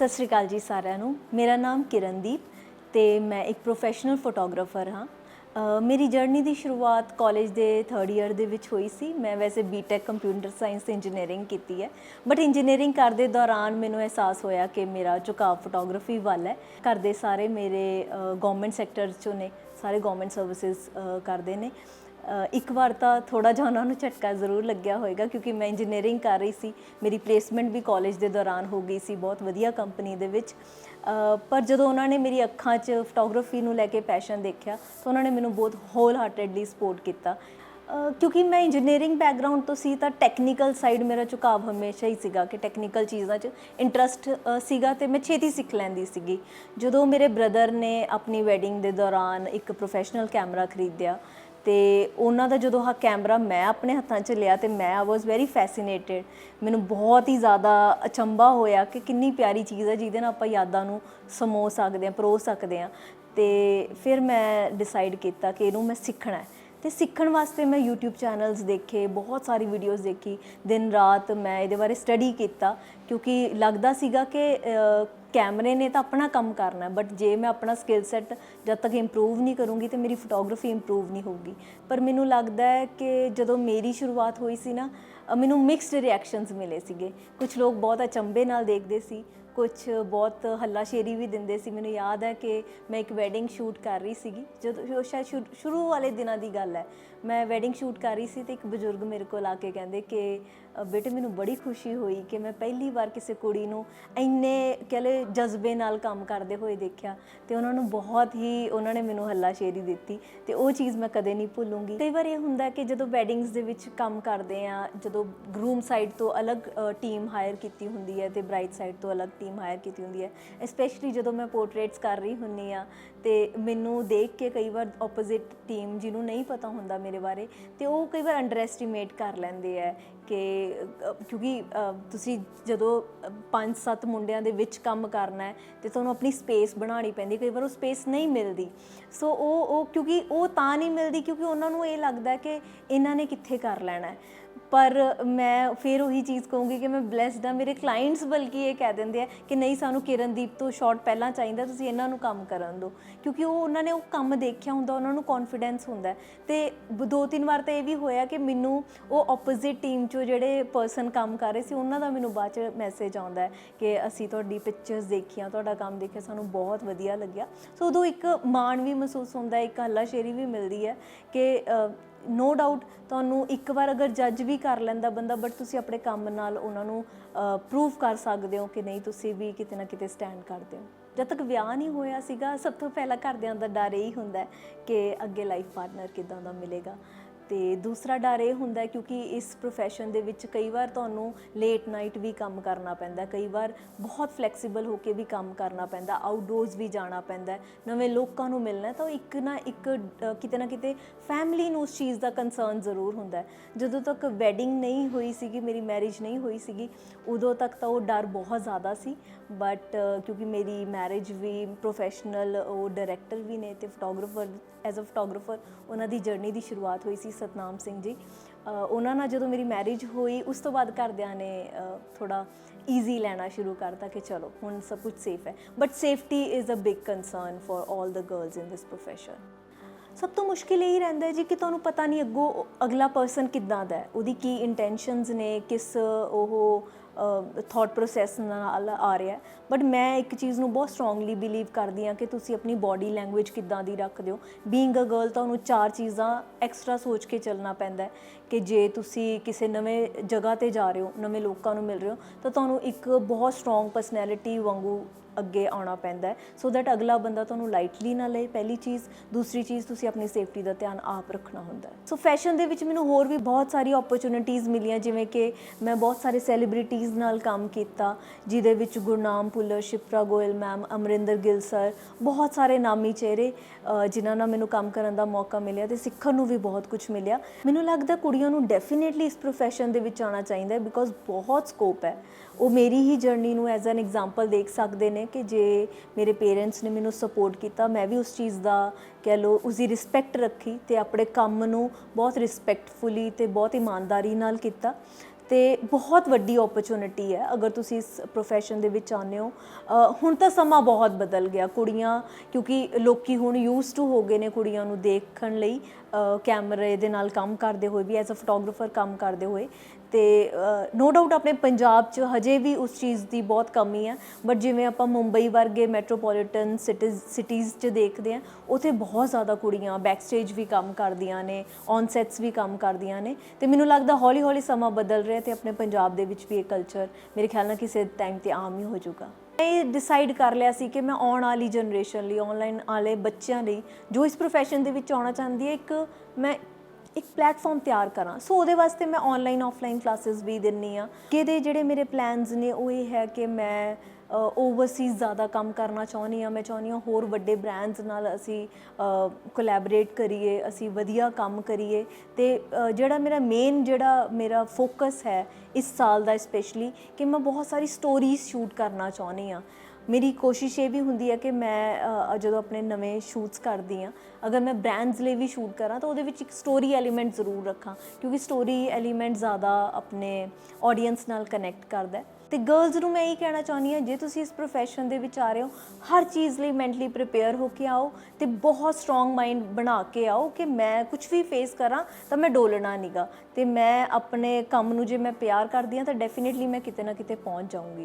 ਸਤਿ ਸ਼੍ਰੀ ਅਕਾਲ ਜੀ ਸਾਰਿਆਂ ਨੂੰ। ਮੇਰਾ ਨਾਮ ਕਿਰਨਦੀਪ ਤੇ ਮੈਂ ਇੱਕ ਪ੍ਰੋਫੈਸ਼ਨਲ ਫੋਟੋਗ੍ਰਾਫਰ ਹਾਂ। ਮੇਰੀ ਜਰਨੀ ਦੀ ਸ਼ੁਰੂਆਤ ਕਾਲਜ ਦੇ 3rd ਇਅਰ ਦੇ ਵਿੱਚ ਹੋਈ ਸੀ। ਮੈਂ ਵੈਸੇ ਬੀਟੈਕ ਕੰਪਿਊਟਰ ਸਾਇੰਸ ਇੰਜੀਨੀਅਰਿੰਗ ਕੀਤੀ ਹੈ। ਬਟ ਇੰਜੀਨੀਅਰਿੰਗ ਕਰਦੇ ਦੌਰਾਨ ਮੈਨੂੰ ਅਹਿਸਾਸ ਹੋਇਆ ਕਿ ਮੇਰਾ ਝੁਕਾਅ ਫੋਟੋਗ੍ਰਾਫੀ ਵੱਲ ਹੈ। ਘਰ ਦੇ ਸਾਰੇ ਮੇਰੇ ਗਵਰਨਮੈਂਟ ਸੈਕਟਰ ਚੋਂ ਨੇ, ਸਾਰੇ ਗਵਰਨਮੈਂਟ ਸਰਵਿਸਿਜ਼ ਕਰਦੇ ਨੇ। ਇੱਕ ਵਾਰ ਤਾਂ ਥੋੜਾ ਜਿਹਾ ਉਹਨਾਂ ਨੂੰ ਝਟਕਾ ਜ਼ਰੂਰ ਲੱਗਿਆ ਹੋਵੇਗਾ ਕਿਉਂਕਿ ਮੈਂ ਇੰਜੀਨੀਅਰਿੰਗ ਕਰ ਰਹੀ ਸੀ, ਮੇਰੀ ਪਲੇਸਮੈਂਟ ਵੀ ਕਾਲਜ ਦੇ ਦੌਰਾਨ ਹੋ ਗਈ ਸੀ, ਬਹੁਤ ਵਧੀਆ ਕੰਪਨੀ ਦੇ ਵਿੱਚ। ਪਰ ਜਦੋਂ ਉਹਨਾਂ ਨੇ ਮੇਰੀ ਅੱਖਾਂ 'ਚ ਫੋਟੋਗ੍ਰਾਫੀ ਨੂੰ ਲੈ ਕੇ ਪੈਸ਼ਨ ਦੇਖਿਆ, ਤਾਂ ਉਹਨਾਂ ਨੇ ਮੈਨੂੰ ਬਹੁਤ ਹੋਲ ਹਾਰਟਡਲੀ ਸਪੋਰਟ ਕੀਤਾ ਕਿਉਂਕਿ ਮੈਂ ਇੰਜੀਨੀਅਰਿੰਗ ਬੈਕਗ੍ਰਾਉਂਡ ਤੋਂ ਸੀ, ਤਾਂ ਟੈਕਨੀਕਲ ਸਾਈਡ ਮੇਰਾ ਝੁਕਾਵ ਹਮੇਸ਼ਾ ਹੀ ਸੀਗਾ ਕਿ ਟੈਕਨੀਕਲ ਚੀਜ਼ਾਂ 'ਚ ਇੰਟਰਸਟ ਸੀਗਾ ਤੇ ਮੈਂ ਛੇਤੀ ਸਿੱਖ ਲੈਂਦੀ ਸੀਗੀ। ਜਦੋਂ ਮੇਰੇ ਬ੍ਰਦਰ ਨੇ ਆਪਣੀ ਵੈਡਿੰਗ ਦੇ ਦੌਰਾਨ ਇੱਕ ਪ੍ਰੋਫੈਸ਼ਨਲ ਕੈਮਰਾ ਖਰੀਦਿਆ ਤੇ ਉਹਨਾਂ ਦਾ ਜਦੋਂ ਹਾ ਕੈਮਰਾ ਮੈਂ ਆਪਣੇ ਹੱਥਾਂ 'ਚ ਲਿਆ ਤੇ ਮੈਂ ਆ ਵਾਸ ਵੈਰੀ ਫੈਸੀਨੇਟਿਡ ਮੈਨੂੰ ਬਹੁਤ ਹੀ ਜ਼ਿਆਦਾ ਅਚੰਭਾ ਹੋਇਆ ਕਿ ਕਿੰਨੀ ਪਿਆਰੀ ਚੀਜ਼ ਹੈ ਜਿਹਦੇ ਨਾਲ ਆਪਾਂ ਯਾਦਾਂ ਨੂੰ ਸਮੋ ਸਕਦੇ ਹਾਂ, ਪਰੋ ਸਕਦੇ ਹਾਂ। ਤੇ ਫਿਰ ਮੈਂ ਡਿਸਾਈਡ ਕੀਤਾ ਕਿ ਇਹਨੂੰ ਮੈਂ ਸਿੱਖਣਾ ਹੈ। ਤੇ ਸਿੱਖਣ ਵਾਸਤੇ ਮੈਂ YouTube ਚੈਨਲਸ ਦੇਖੇ, ਬਹੁਤ ਸਾਰੀ ਵੀਡੀਓਜ਼ ਦੇਖੀ। ਦਿਨ ਰਾਤ ਮੈਂ ਇਹਦੇ ਬਾਰੇ ਸਟੱਡੀ ਕੀਤਾ, ਕਿਉਂਕਿ ਲੱਗਦਾ ਸੀਗਾ ਕਿ ਕੈਮਰੇ ਨੇ ਤਾਂ ਆਪਣਾ ਕੰਮ ਕਰਨਾ ਬਟ ਜੇ ਮੈਂ ਆਪਣਾ ਸਕਿੱਲ ਸੈੱਟ ਜਦ ਤੱਕ ਇੰਪਰੂਵ ਨਹੀਂ ਕਰੂੰਗੀ ਤੇ ਮੇਰੀ ਫੋਟੋਗ੍ਰਾਫੀ ਇੰਪਰੂਵ ਨਹੀਂ ਹੋਊਗੀ। ਪਰ ਮੈਨੂੰ ਲੱਗਦਾ ਹੈ ਕਿ ਜਦੋਂ ਮੇਰੀ ਸ਼ੁਰੂਆਤ ਹੋਈ ਸੀ ਨਾ ਮੈਨੂੰ ਮਿਕਸਡ ਰਿਐਕਸ਼ਨਸ ਮਿਲੇ ਸੀਗੇ। ਕੁਝ ਲੋਕ ਬਹੁਤ ਅਚੰਭੇ ਨਾਲ ਦੇਖਦੇ ਸੀ ਕੁਝ ਬਹੁਤ ਹੱਲਾਸ਼ੇਰੀ ਵੀ ਦਿੰਦੇ ਸੀ। ਮੈਨੂੰ ਯਾਦ ਹੈ ਕਿ ਮੈਂ ਇੱਕ ਵੈਡਿੰਗ ਸ਼ੂਟ ਕਰ ਰਹੀ ਸੀਗੀ ਜਦੋਂ ਉਹ ਸ਼ਾਇਦ ਸ਼ੁਰੂ- ਸ਼ੁਰੂ ਵਾਲੇ ਦਿਨਾਂ ਦੀ ਗੱਲ ਹੈ। ਮੈਂ ਵੈਡਿੰਗ ਸ਼ੂਟ ਕਰ ਰਹੀ ਸੀ ਤੇ ਇੱਕ ਬਜ਼ੁਰਗ ਮੇਰੇ ਕੋਲ ਆ ਕੇ ਕਹਿੰਦੇ ਕਿ ਬੇਟੇ ਮੈਨੂੰ ਬੜੀ ਖੁਸ਼ੀ ਹੋਈ ਕਿ ਮੈਂ ਪਹਿਲੀ ਵਾਰ ਕਿਸੇ ਕੁੜੀ ਨੂੰ ਇੰਨੇ ਕਹਿ ਲਏ ਜਜ਼ਬੇ ਨਾਲ ਕੰਮ ਕਰਦੇ ਹੋਏ ਦੇਖਿਆ ਤੇ ਉਹਨਾਂ ਨੂੰ ਬਹੁਤ ਹੀ ਉਹਨਾਂ ਨੇ ਮੈਨੂੰ ਹੱਲਾਸ਼ੇਰੀ ਦਿੱਤੀ ਤੇ ਉਹ ਚੀਜ਼ ਮੈਂ ਕਦੇ ਨਹੀਂ ਭੁੱਲੂੰਗੀ। ਕਈ ਵਾਰ ਇਹ ਹੁੰਦਾ ਕਿ ਜਦੋਂ ਵੈਡਿੰਗਸ ਦੇ ਵਿੱਚ ਕੰਮ ਕਰਦੇ ਆ, ਜਦੋਂ ਗਰੂਮ ਸਾਈਡ ਤੋਂ ਅਲੱਗ ਟੀਮ ਹਾਇਰ ਕੀਤੀ ਹੁੰਦੀ ਹੈ ਤੇ ਬ੍ਰਾਈਡ ਸਾਈਡ ਤੋਂ ਅਲੱਗ ਟੀਮ ਹਾਇਰ ਕੀਤੀ ਹੁੰਦੀ ਹੈ ਸਪੈਸ਼ਲੀ ਜਦੋਂ ਮੈਂ ਪੋਰਟਰੇਟਸ ਕਰ ਰਹੀ ਹੁੰਨੀ ਆ ਤੇ ਮੈਨੂੰ ਦੇਖ ਕੇ ਕਈ ਵਾਰ ਆਪੋਜ਼ਿਟ ਟੀਮ ਜਿਹਨੂੰ ਨਹੀਂ ਪਤਾ ਹੁੰਦਾ ਮੇਰੇ ਬਾਰੇ ਤੇ ਉਹ ਕਈ ਵਾਰ ਅੰਡਰ ਐਸਟੀਮੇਟ ਕਰ ਲੈਂਦੇ ਆ ਕਿ, ਕਿਉਂਕਿ ਤੁਸੀਂ ਜਦੋਂ 5-7 ਮੁੰਡਿਆਂ ਦੇ ਵਿੱਚ ਕੰਮ ਕਰਨਾ ਹੈ ਤੇ ਤੁਹਾਨੂੰ ਆਪਣੀ ਸਪੇਸ ਬਣਾਉਣੀ ਪੈਂਦੀ, ਕਈ ਵਾਰ ਉਹ ਸਪੇਸ ਨਹੀਂ ਮਿਲਦੀ। ਸੋ ਉਹ ਉਹ ਕਿਉਂਕਿ ਉਹ ਤਾਂ ਨਹੀਂ ਮਿਲਦੀ ਕਿਉਂਕਿ ਉਹਨਾਂ ਨੂੰ ਇਹ ਲੱਗਦਾ ਕਿ ਇਹਨਾਂ ਨੇ ਕਿੱਥੇ ਕਰ ਲੈਣਾ ਪਰ ਮੈਂ ਫਿਰ ਉਹੀ ਚੀਜ਼ ਕਹੂੰਗੀ ਕਿ ਮੈਂ ਬlesed ਆ ਮੇਰੇ ਕਲਾਇੰਟਸ ਬਲਕਿ ਇਹ ਕਹਿ ਦਿੰਦੇ ਆ ਕਿ ਨਹੀਂ, ਸਾਨੂੰ ਕਿਰਨਦੀਪ ਤੋਂ ਸ਼ਾਰਟ ਪਹਿਲਾਂ ਚਾਹੀਦਾ, ਤੁਸੀਂ ਇਹਨਾਂ ਨੂੰ ਕੰਮ ਕਰਨ ਦਿਓ ਕਿਉਂਕਿ ਉਹ ਉਹਨਾਂ ਨੇ ਉਹ ਕੰਮ ਦੇਖਿਆ ਹੁੰਦਾ, ਉਹਨਾਂ ਨੂੰ ਕੌਨਫੀਡੈਂਸ ਹੁੰਦਾ ਹੈ। ਤੇ ਦੋ ਤਿੰਨ ਵਾਰ ਤਾਂ ਇਹ ਵੀ ਹੋਇਆ ਕਿ ਮੈਨੂੰ ਉਹ ਆਪੋਜ਼ਿਟ ਟੀਮ ਚੋਂ ਜਿਹੜੇ ਪਰਸਨ ਕੰਮ ਕਰ ਰਹੇ ਸੀ, ਉਹਨਾਂ ਦਾ ਮੈਨੂੰ ਬਾਅਦ ਚ ਮੈਸੇਜ ਆਉਂਦਾ ਹੈ ਕਿ ਅਸੀਂ ਤੁਹਾਡੀ ਪਿਕਚਰਸ ਦੇਖੀਆਂ, ਤੁਹਾਡਾ ਕੰਮ ਦੇਖਿਆ, ਸਾਨੂੰ ਬਹੁਤ ਵਧੀਆ ਲੱਗਿਆ ਸੋ ਉਦੋਂ ਇੱਕ ਮਾਣ ਵੀ ਮਹਿਸੂਸ ਹੁੰਦਾ, ਇੱਕ ਹੱਲਾਸ਼ੇਰੀ ਵੀ ਮਿਲਦੀ ਹੈ ਕਿ ਨੋ ਡਾਊਟ ਤੁਹਾਨੂੰ ਇੱਕ ਵਾਰ ਅਗਰ ਜੱਜ ਵੀ ਕਰ ਲੈਂਦਾ ਬੰਦਾ ਬਟ ਤੁਸੀਂ ਆਪਣੇ ਕੰਮ ਨਾਲ ਉਹਨਾਂ ਨੂੰ ਪ੍ਰੂਵ ਕਰ ਸਕਦੇ ਹੋ ਕਿ ਨਹੀਂ, ਤੁਸੀਂ ਵੀ ਕਿਤੇ ਨਾ ਕਿਤੇ ਸਟੈਂਡ ਕਰਦੇ ਹੋ। ਜਦ ਤੱਕ ਵਿਆਹ ਨਹੀਂ ਹੋਇਆ ਸੀਗਾ, ਸਭ ਤੋਂ ਪਹਿਲਾਂ ਘਰਦਿਆਂ ਦਾ ਡਰ ਇਹੀ ਹੁੰਦਾ ਕਿ ਅੱਗੇ ਲਾਈਫ ਪਾਰਟਨਰ ਕਿਦਾਂ ਦਾ ਮਿਲੇਗਾ। ਤੇ ਦੂਸਰਾ ਡਰ ਇਹ ਹੁੰਦਾ ਕਿਉਂਕਿ ਇਸ profession ਦੇ ਵਿੱਚ ਕਈ ਵਾਰ ਤੁਹਾਨੂੰ ਲੇਟ ਨਾਈਟ ਵੀ ਕੰਮ ਕਰਨਾ ਪੈਂਦਾ ਕਈ ਵਾਰ ਬਹੁਤ ਫਲੈਕਸੀਬਲ ਹੋ ਕੇ ਵੀ ਕੰਮ ਕਰਨਾ ਪੈਂਦਾ ਆਊਟਡੋਰਸ ਵੀ ਜਾਣਾ ਪੈਂਦਾ ਨਵੇਂ ਲੋਕਾਂ ਨੂੰ ਮਿਲਣਾ ਤਾਂ ਉਹ ਇੱਕ ਨਾ ਇੱਕ ਕਿਤੇ ਨਾ ਕਿਤੇ ਫੈਮਿਲੀ ਨੂੰ ਉਸ ਚੀਜ਼ ਦਾ ਕੰਸਰਨ ਜ਼ਰੂਰ ਹੁੰਦਾ ਜਦੋਂ ਤੱਕ ਵੈਡਿੰਗ ਨਹੀਂ ਹੋਈ ਸੀਗੀ, ਮੇਰੀ ਮੈਰਿਜ ਨਹੀਂ ਹੋਈ ਸੀਗੀ, ਉਦੋਂ ਤੱਕ ਤਾਂ ਉਹ ਡਰ ਬਹੁਤ ਜ਼ਿਆਦਾ ਸੀ। ਬਟ ਕਿਉਂਕਿ ਮੇਰੀ ਮੈਰਿਜ ਵੀ ਪ੍ਰੋਫੈਸ਼ਨਲ ਉਹ ਡਾਇਰੈਕਟਰ ਵੀ ਨੇ ਤੇ ਫੋਟੋਗ੍ਰਾਫਰ ਐਜ਼ ਅ ਫੋਟੋਗ੍ਰਾਫਰ ਉਹਨਾਂ ਦੀ ਜਰਨੀ ਦੀ ਸ਼ੁਰੂਆਤ ਹੋਈ ਸੀ। ਸਤਨਾਮ ਸਿੰਘ ਜੀ। ਉਹਨਾਂ ਨਾਲ ਜਦੋਂ ਮੇਰੀ ਮੈਰਿਜ ਹੋਈ, ਉਸ ਤੋਂ ਬਾਅਦ ਘਰਦਿਆਂ ਨੇ ਥੋੜਾ ਈਜ਼ੀ ਲੈਣਾ ਸ਼ੁਰੂ ਕਰਤਾ ਕਿ ਚਲੋ, ਹੁਣ ਸਭ ਕੁਝ ਸੇਫ ਹੈ। But safety is a big concern for 올 the girls in this profession. ਸਭ ਤੋਂ ਮੁਸ਼ਕਿਲ ਇਹ ਹੀ ਰਹਿੰਦਾ ਹੈ ਜੀ ਕਿ ਤੁਹਾਨੂੰ ਪਤਾ ਨਹੀਂ ਅੱਗੋਂ ਅਗਲਾ ਪਰਸਨ ਕਿੱਦਾਂ ਦਾ ਹੈ। ਉਹਦੀ ਕੀ ਇੰਟੈਂਸ਼ਨਸ ਨੇ, ਕਿਸ ਉਹ ਥਾਟ ਪ੍ਰੋਸੈਸ ਨਾਲ ਆ ਰਿਹਾ ਬਟ ਮੈਂ ਇੱਕ ਚੀਜ਼ ਨੂੰ ਬਹੁਤ ਸਟਰੋਂਗਲੀ ਬਿਲੀਵ ਕਰਦੀ ਹਾਂ ਕਿ ਤੁਸੀਂ ਆਪਣੀ ਬਾਡੀ ਲੈਂਗੁਏਜ ਕਿੱਦਾਂ ਦੀ ਰੱਖਦੇ ਹੋ। ਬੀਇੰਗ ਅ ਗਰਲ ਤੁਹਾਨੂੰ ਚਾਰ ਚੀਜ਼ਾਂ ਐਕਸਟਰਾ ਸੋਚ ਕੇ ਚੱਲਣਾ ਪੈਂਦਾ ਹੈ ਕਿ ਜੇ ਤੁਸੀਂ ਕਿਸੇ ਨਵੇਂ ਜਗ੍ਹਾ ਤੇ ਜਾ ਰਹੇ ਹੋ, ਨਵੇਂ ਲੋਕਾਂ ਨੂੰ ਮਿਲ ਰਹੇ ਹੋ, ਤਾਂ ਤੁਹਾਨੂੰ ਇੱਕ ਬਹੁਤ ਸਟਰੋਂਗ ਪਰਸਨੈਲਿਟੀ ਵਾਂਗੂ ਅੱਗੇ ਆਉਣਾ ਪੈਂਦਾ ਸੋ ਦੈਟ ਅਗਲਾ ਬੰਦਾ ਤੁਹਾਨੂੰ ਲਾਈਟਲੀ ਨਾ ਲਏ। ਪਹਿਲੀ ਚੀਜ਼, ਦੂਸਰੀ ਚੀਜ਼ ਤੁਸੀਂ ਆਪਣੀ ਸੇਫਟੀ ਦਾ ਧਿਆਨ ਆਪ ਰੱਖਣਾ ਹੁੰਦਾ ਸੋ ਫੈਸ਼ਨ ਦੇ ਵਿੱਚ ਮੈਨੂੰ ਹੋਰ ਵੀ ਬਹੁਤ ਸਾਰੀ ਓਪਰਚ्युनिटीज ਮਿਲੀਆਂ, ਜਿਵੇਂ ਕਿ ਮੈਂ ਬਹੁਤ ਸਾਰੇ ਸੈਲੀਬ੍ਰਿਟੀਜ਼ ਨਾਲ ਕੰਮ ਕੀਤਾ, ਜਿਹਦੇ ਵਿੱਚ ਗੁਰਨਾਮ ਪੁੱਲਰ ਸ਼ਿਪਰਾ ਗੋਇਲ ਮੈਮ ਅਮਰਿੰਦਰ ਗਿੱਲ ਸਰ ਬਹੁਤ ਸਾਰੇ ਨਾਮੀ ਚਿਹਰੇ ਜਿਨ੍ਹਾਂ ਨਾਲ ਮੈਨੂੰ ਕੰਮ ਕਰਨ ਦਾ ਮੌਕਾ ਮਿਲਿਆ ਤੇ ਸਿੱਖਣ ਨੂੰ ਵੀ ਬਹੁਤ ਕੁਝ ਮਿਲਿਆ। ਮੈਨੂੰ ਲੱਗਦਾ ਕੁੜੀਆਂ ਨੂੰ ਡੈਫੀਨਿਟਲੀ ਇਸ ਪ੍ਰੋਫੈਸ਼ਨ ਦੇ ਵਿੱਚ ਆਉਣਾ ਚਾਹੀਦਾ ਹੈ ਬਿਕੋਜ਼ ਬਹੁਤ ਸਕੋਪ ਹੈ। ਉਹ ਮੇਰੀ ਹੀ ਜਰਨੀ ਨੂੰ ਐਜ਼ ਐਨ ਐਗਜ਼ਾਮਪਲ ਦੇਖ ਸਕਦੇ ਨੇ। ਕਿ ਜੇ ਮੇਰੇ ਪੇਰੈਂਟਸ ਨੇ ਮੈਨੂੰ ਸਪੋਰਟ ਕੀਤਾ, ਮੈਂ ਵੀ ਉਸ ਚੀਜ਼ ਦਾ ਕਹਿ ਲੋ ਉਸਦੀ ਰਿਸਪੈਕਟ ਰੱਖੀ ਤੇ ਆਪਣੇ ਕੰਮ ਨੂੰ ਬਹੁਤ ਰਿਸਪੈਕਟਫੁਲੀ ਤੇ ਬਹੁਤ ਇਮਾਨਦਾਰੀ ਨਾਲ ਕੀਤਾ। ਤੇ ਬਹੁਤ ਵੱਡੀ ਓਪਰਚੁਨਿਟੀ ਹੈ, ਅਗਰ ਤੁਸੀਂ ਇਸ profession ਦੇ ਵਿੱਚ ਆਨੇ ਹੋ। ਹੁਣ ਤਾਂ ਸਮਾਂ ਬਹੁਤ ਬਦਲ ਗਿਆ ਕੁੜੀਆਂ, ਕਿਉਂਕਿ ਲੋਕੀ ਹੁਣ ਯੂਸਡ ਟੂ ਹੋ ਗਏ ਨੇ ਕੁੜੀਆਂ ਨੂੰ ਦੇਖਣ ਲਈ। ਕੈਮਰੇ ਦੇ ਨਾਲ ਕੰਮ ਕਰਦੇ ਹੋਏ ਵੀ ਐਜ਼ ਅ ਫੋਟੋਗ੍ਰਾਫਰ ਕੰਮ ਕਰਦੇ ਹੋਏ। ਤੇ ਨੋ ਡਾਊਟ ਆਪਣੇ ਪੰਜਾਬ 'ਚ ਹਜੇ ਵੀ ਉਸ ਚੀਜ਼ ਦੀ ਬਹੁਤ ਕਮੀ ਹੈ ਬਟ ਜਿਵੇਂ ਆਪਾਂ ਮੁੰਬਈ ਵਰਗੇ ਮੈਟਰੋਪੋਲੀਟਨ ਸਿਟੀਜ਼ ਸਿਟੀਜ਼ 'ਚ ਦੇਖਦੇ ਆ, ਉੱਥੇ ਬਹੁਤ ਜ਼ਿਆਦਾ ਕੁੜੀਆਂ ਬੈਕ ਸਟੇਜ ਵੀ ਕੰਮ ਕਰਦੀਆਂ ਨੇ ਔਨ ਸੈਟਸ ਵੀ ਕੰਮ ਕਰਦੀਆਂ ਨੇ। ਤੇ ਮੈਨੂੰ ਲੱਗਦਾ ਹੌਲੀ ਹੌਲੀ ਸਮਾਂ ਬਦਲ ਰਿਹਾ ਤੇ ਆਪਣੇ ਪੰਜਾਬ ਦੇ ਵਿੱਚ ਵੀ ਇਹ ਕਲਚਰ ਮੇਰੇ ਖਿਆਲ ਨਾਲ ਕਿਸੇ ਟਾਈਮ ਤੇ ਆਮ ਹੀ ਹੋ ਜਾਊਗਾ। ਇਹ ਡਿਸਾਈਡ ਕਰ ਲਿਆ ਸੀ ਕਿ ਮੈਂ ਆਉਣ ਵਾਲੀ ਜਨਰੇਸ਼ਨ ਲਈ ਆਨਲਾਈਨ ਵਾਲੇ ਬੱਚਿਆਂ ਲਈ ਜੋ ਇਸ profession ਦੇ ਵਿੱਚ ਆਉਣਾ ਚਾਹੁੰਦੀ ਹੈ ਇੱਕ ਮੈਂ ਇੱਕ ਪਲੇਟਫਾਰਮ ਤਿਆਰ ਕਰਾਂ। ਸੋ ਉਹਦੇ ਵਾਸਤੇ ਮੈਂ ਆਨਲਾਈਨ ਆਫਲਾਈਨ ਕਲਾਸਿਸ ਵੀ ਦਿੰਨੀ ਆ। ਕਿਹਦੇ ਜਿਹੜੇ ਮੇਰੇ ਪਲਾਨਸ ਨੇ, ਉਹ ਇਹ ਹੈ ਕਿ ਮੈਂ ਓਵਰਸੀਜ਼ ਜ਼ਿਆਦਾ ਕੰਮ ਕਰਨਾ ਚਾਹੁੰਦੀ ਆ। ਮੈਂ ਚਾਹੁੰਦੀ ਹਾਂ ਹੋਰ ਵੱਡੇ ਬ੍ਰਾਂਡਸ ਨਾਲ ਅਸੀਂ ਕੋਲੈਬੋਰੇਟ ਕਰੀਏ, ਅਸੀਂ ਵਧੀਆ ਕੰਮ ਕਰੀਏ। ਤੇ ਜਿਹੜਾ ਮੇਰਾ ਮੇਨ ਜਿਹੜਾ ਮੇਰਾ ਫੋਕਸ ਹੈ ਇਸ ਸਾਲ ਦਾ ਸਪੈਸ਼ਲੀ ਕਿ ਮੈਂ ਬਹੁਤ ਸਾਰੀ ਸਟੋਰੀਜ਼ ਸ਼ੂਟ ਕਰਨਾ ਚਾਹੁੰਦੀ ਆ। ਮੇਰੀ ਕੋਸ਼ਿਸ਼ ਇਹ ਵੀ ਹੁੰਦੀ ਹੈ ਕਿ ਮੈਂ ਜਦੋਂ ਆਪਣੇ ਨਵੇਂ ਸ਼ੂਟਸ ਕਰਦੀ ਆ ਅਗਰ ਮੈਂ ਬ੍ਰਾਂਡਸ ਲਈ ਵੀ ਸ਼ੂਟ ਕਰਾਂ, ਤਾਂ ਉਹਦੇ ਵਿੱਚ ਇੱਕ ਸਟੋਰੀ ਐਲੀਮੈਂਟ ਜ਼ਰੂਰ ਰੱਖਾਂ, ਕਿਉਂਕਿ ਸਟੋਰੀ ਐਲੀਮੈਂਟ ਜ਼ਿਆਦਾ ਆਪਣੇ ਆਡੀਅנס ਨਾਲ ਕਨੈਕਟ ਕਰਦਾ ਹੈ। ਤੇ ਗਰਲਸ ਨੂੰ ਮੈਂ ਇਹ ਕਹਿਣਾ ਚਾਹੁੰਦੀ ਹਾਂ, ਜੇ ਤੁਸੀਂ ਇਸ profession ਦੇ ਵਿੱਚ ਆ ਰਹੇ ਹੋ, ਹਰ ਚੀਜ਼ ਲਈ ਮੈਂਟਲੀ ਪ੍ਰਿਪੇਅਰ ਹੋ ਕੇ ਆਓ ਤੇ ਬਹੁਤ ਸਟਰੋਂਗ ਮਾਈਂਡ ਬਣਾ ਕੇ ਆਓ ਕਿ ਮੈਂ ਕੁਝ ਵੀ ਫੇਸ ਕਰਾਂ, ਤਾਂ ਮੈਂ ਡੋਲਣਾ ਨਹੀਂਗਾ ਤੇ ਮੈਂ ਆਪਣੇ ਕੰਮ ਨੂੰ ਜੇ ਮੈਂ ਪਿਆਰ ਕਰਦੀ ਹਾਂ, ਤਾਂ ਡੈਫੀਨਿਟਲੀ ਮੈਂ ਕਿਤੇ ਨਾ ਕਿਤੇ ਪਹੁੰਚ ਜਾਊਂਗੀ।